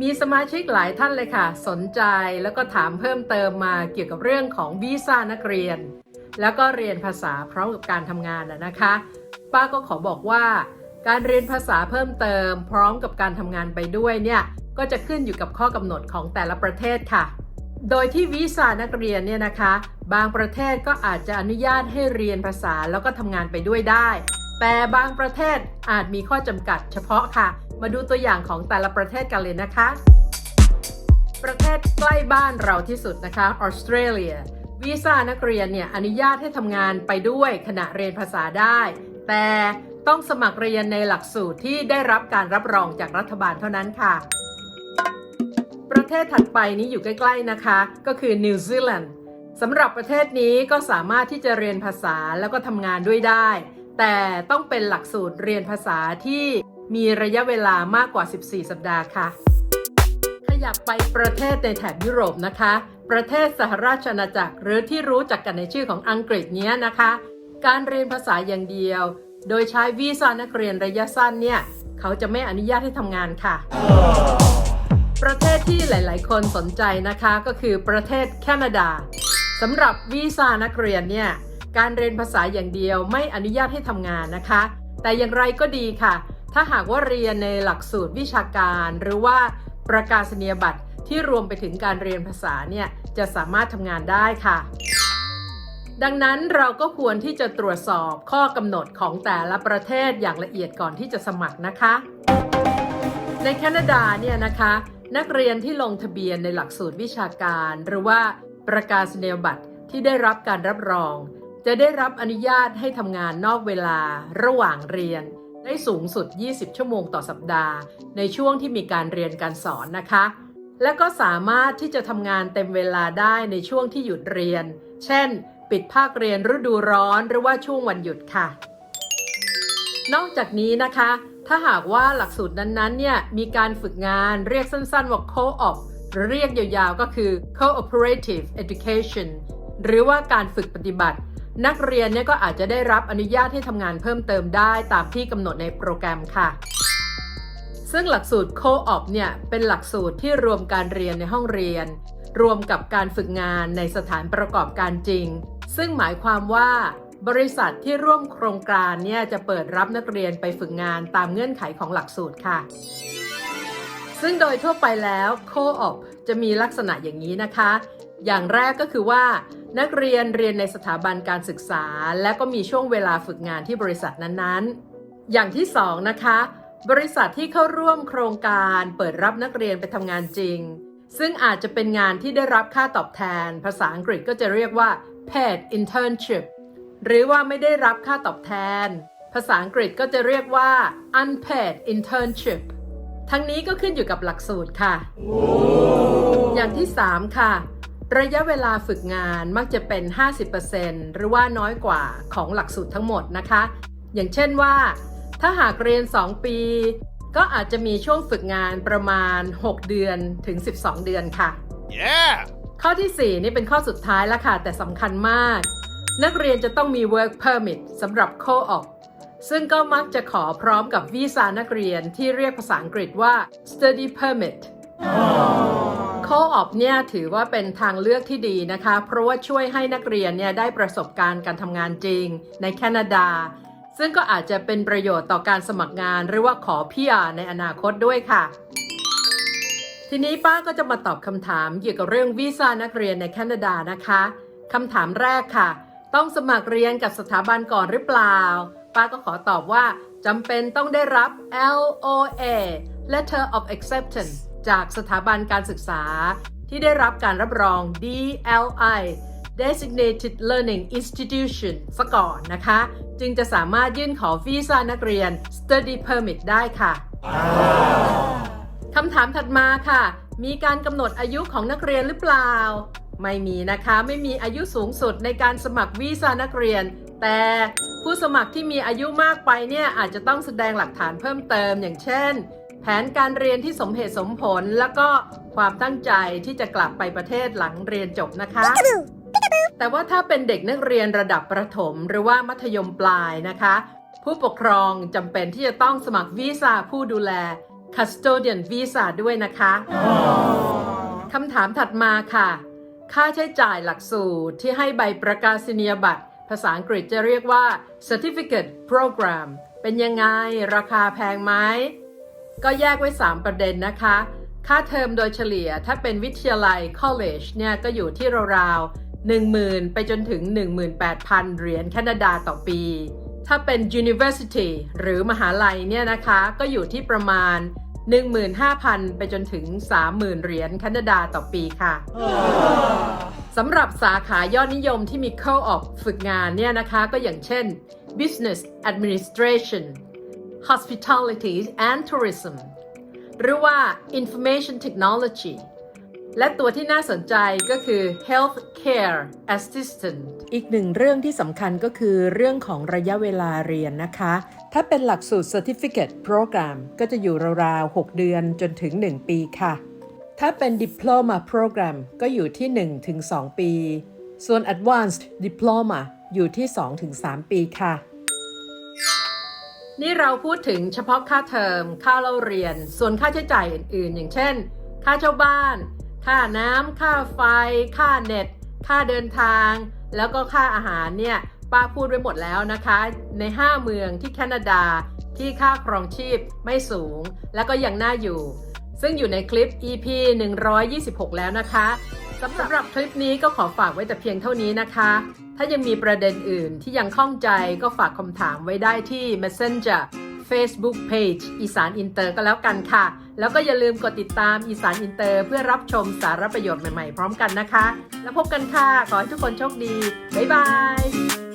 มีสมาชิกหลายท่านเลยค่ะ สนใจแล้วก็ถามเพิ่มเติมมาเกี่ยวกับเรื่องของวีซ่านักเรียน แล้วก็เรียนภาษาพร้อมกับการทำงานนะนะคะ ป้าก็ขอบอกว่า การเรียนภาษาเพิ่มเติม พร้อมกับการทำงานไปด้วยเนี่ยก็จะขึ้นอยู่กับข้อกำหนดของแต่ละประเทศค่ะ โดยที่วีซ่านักเรียนเนี่ยนะคะ บางประเทศก็อาจจะอนุญาตให้เรียนภาษาแล้วก็ทำงานไปด้วยได้ แต่บางประเทศอาจมีข้อจำกัดเฉพาะค่ะ มาดูตัวอย่างของแต่ละประเทศกันเลยนะคะ ประเทศใกล้บ้านเราที่สุดนะคะออสเตรเลียวีซ่านักเรียนเนี่ยอนุญาตให้ทำงานไปด้วยขณะเรียนภาษาได้ แต่ต้องสมัครเรียนในหลักสูตรที่ได้รับการรับรองจากรัฐบาลเท่านั้นค่ะ ประเทศถัดไปนี้อยู่ใกล้ ๆนะคะ ก็คือนิวซีแลนด์สำหรับประเทศนี้ก็สามารถที่จะเรียนภาษาแล้วก็ทำงานด้วยได้ แต่ต้องเป็นหลักสูตรเรียนภาษาที่มีระยะเวลามากกว่า 14 สัปดาห์ค่ะ ขยับไปประเทศในแถบยุโรปนะคะ ประเทศสหราชอาณาจักรหรือที่รู้จักกันในชื่อของอังกฤษเนี้ยนะคะ การเรียนภาษาอย่างเดียว โดยใช้วีซ่านักเรียนระยะสั้นเนี่ย เขาจะไม่อนุญาตให้ทำงานค่ะ ประเทศที่หลาย ๆ คนสนใจนะคะก็คือประเทศแคนาดาสำหรับวีซ่านักเรียนเนี่ย การเรียนภาษาอย่างเดียวไม่อนุญาตให้ทำงานนะคะ แต่อย่างไรก็ดีค่ะ ถ้าหากว่าเรียนในหลักสูตรวิชาการ หรือว่าประกาศนียบัตรที่รวมไปถึงการเรียนภาษาเนี่ยจะสามารถทำงานได้ค่ะ ดังนั้นเราก็ควรที่จะตรวจสอบข้อกำหนดของแต่ละประเทศอย่างละเอียดก่อนที่จะสมัครนะคะ ในแคนาดาเนี่ยนะคะ นักเรียนที่ลงทะเบียนในหลักสูตรวิชาการ หรือว่าประกาศนียบัตรที่ได้รับการรับรอง จะได้รับอนุญาตให้ทำงานนอกเวลาระหว่างเรียน ได้สูงสุด 20 ชั่วโมงต่อสัปดาห์ ในช่วงที่มีการเรียนการสอนนะคะ และก็สามารถที่จะทำงานเต็มเวลาได้ในช่วงที่หยุดเรียน เช่น ปิดภาคเรียนฤดูร้อนหรือว่าช่วงวันหยุดค่ะ นอกจากนี้นะคะ ถ้าหากว่าหลักสูตรนั้นๆเนี่ยมีการฝึกงานเรียกสั้นๆว่า Co-op หรือเรียกยาวๆก็คือ Cooperative Education หรือว่าการฝึกปฏิบัติ นักเรียนเนี่ยก็อาจจะได้รับอนุญาตให้ทำงานเพิ่มเติมได้ตามที่กำหนดในโปรแกรมค่ะ ซึ่งหลักสูตร Co-op เนี่ยเป็นหลักสูตรที่รวมการเรียนในห้องเรียน รวมกับการฝึกงานในสถานประกอบการจริง ซึ่งหมายความว่าบริษัทที่ร่วมโครงการเนี่ยจะเปิดรับนักเรียนไปฝึกงานตามเงื่อนไขของหลักสูตรค่ะ ซึ่งโดยทั่วไปแล้ว Co-op จะมีลักษณะอย่างนี้นะคะ อย่างแรกก็คือว่า นักเรียนเรียนในสถาบันการศึกษา และก็มีช่วงเวลาฝึกงานที่บริษัทนั้นๆ อย่างที่สองนะคะ บริษัทที่เข้าร่วมโครงการเปิดรับนักเรียนไปทำงานจริง ซึ่งอาจจะเป็นงานที่ได้รับค่าตอบแทน ภาษาอังกฤษก็จะเรียกว่า paid internship หรือว่าไม่ได้รับค่าตอบแทน ภาษาอังกฤษก็จะเรียกว่า unpaid internship ทั้งนี้ก็ขึ้นอยู่กับหลักสูตรค่ะ อย่างที่ 3 ค่ะ ระยะเวลาฝึกงานมักจะเป็น 50%หรือว่าน้อยกว่าของหลักสูตรทั้งหมดนะคะ อย่างเช่นว่า ถ้าหากเรียน 2 ปี ก็อาจจะมีช่วงฝึกงานประมาณ 6 เดือนถึง 12 เดือนค่ะ Yeah! ข้อที่ 4 นี่เป็นข้อสุดท้ายแล้วค่ะ แต่สำคัญมาก นักเรียนจะต้องมี work permit สำหรับ co-op ซึ่งก็มักจะขอพร้อมกับวีซ่านักเรียนที่เรียกภาษาอังกฤษว่า study permit co-op เนี่ยถือว่าเป็นทางเลือกที่ดีนะคะ เพราะว่าช่วยให้นักเรียนเนี่ยได้ประสบการณ์การทำงานจริงในแคนาดา ซึ่งก็อาจจะเป็นประโยชน์ต่อการสมัครงานหรือว่าขอ PR ในอนาคตด้วยค่ะ ทีนี้ป้าก็จะมาตอบคำถามเกี่ยวกับเรื่องวีซ่านักเรียนในแคนาดานะคะคำถามแรกค่ะ ต้องสมัครเรียนกับสถาบันก่อนหรือเปล่า ป้าก็ขอตอบว่าจำเป็นต้องได้รับ LOA Letter of Acceptance จากสถาบันการศึกษา ที่ได้รับการรับรอง DLI Designated Learning Institution ซะก่อนนะคะ จึงจะสามารถยื่นขอวีซ่านักเรียน Study Permit ได้ค่ะ คำถามถัดมาค่ะ มีการกำหนดอายุของนักเรียนหรือเปล่า ไม่มีนะคะ ไม่มีอายุสูงสุดในการสมัครวีซ่านักเรียน แต่ผู้สมัครที่มีอายุมากไปเนี่ยอาจจะต้องแสดงหลักฐานเพิ่มเติมอย่างเช่น แผนการเรียนที่สมเหตุสมผลแล้วก็ความตั้งใจที่จะกลับไปประเทศหลังเรียนจบนะคะ แต่ว่าถ้าเป็นเด็กนักเรียนระดับประถมหรือว่ามัธยมปลายนะคะ ผู้ปกครองจำเป็นที่จะต้องสมัครวีซ่าผู้ดูแล custodian visa ด้วยนะคะ คำถามถัดมาค่ะ ค่าใช้จ่ายหลักสูตรที่ให้ใบประกาศนียบัตร ภาษาอังกฤษจะเรียกว่า certificate program เป็นยังไง ราคาแพงไหม ก็แยกไว้ 3 ประเด็นนะคะ ค่าเทอมโดยเฉลี่ยถ้าเป็นวิทยาลัย college เนี่ยก็อยู่ที่ราวๆ10,000 ไปจนถึง 18,000 เหรียญแคนาดาต่อปี ถ้าเป็น university หรือมหาลัยเนี่ยนะคะก็อยู่ที่ประมาณ 15,000 ไปจนถึง 30,000 เหรียญแคนาดาต่อปีค่ะ สำหรับสาขายอดนิยมที่มีเข้าออกฝึกงานเนี่ยนะคะ ก็อย่างเช่น business administration hospitality and tourism หรือว่า information technology และตัวที่น่าสนใจก็คือ health care assistant อีกหนึ่งเรื่องที่สำคัญก็คือเรื่องของระยะเวลาเรียนนะคะ ถ้าเป็นหลักสูตร certificate program ก็จะอยู่ราวๆ 6 เดือนจนถึง 1 ปีค่ะ ถ้าเป็น diploma program ก็อยู่ที่ 1-2 ปี ส่วน advanced diploma อยู่ที่ 2-3 ปีค่ะ นี่เราพูดถึงเฉพาะค่าเทอม ค่าเล่าเรียน ส่วนค่าใช้จ่ายอื่นๆ อย่างเช่น ค่าเช่าบ้าน ค่าน้ำ ค่าไฟ ค่าเน็ต ค่าเดินทาง แล้วก็ค่าอาหารเนี่ย ป้าพูดไว้หมดแล้วนะคะ ใน 5 เมืองที่แคนาดาที่ค่าครองชีพไม่สูง แล้วก็ยังน่าอยู่ ซึ่งอยู่ในคลิป EP 126 แล้วนะคะ สำหรับคลิปนี้ก็ขอฝากไว้แต่เพียงเท่านี้นะคะ ถ้ายังมีประเด็นอื่นที่ยังข้องใจก็ฝากคำถามไว้ได้ที่ Messenger Facebook Page อีสานอินเตอร์ก็แล้วกันค่ะ แล้วก็อย่าลืมกดติดตามอีสานอินเตอร์เพื่อรับชมสาระประโยชน์ใหม่ๆ พร้อมกันนะคะ แล้วพบกันค่ะ ขอให้ทุกคนโชคดี บ๊ายบาย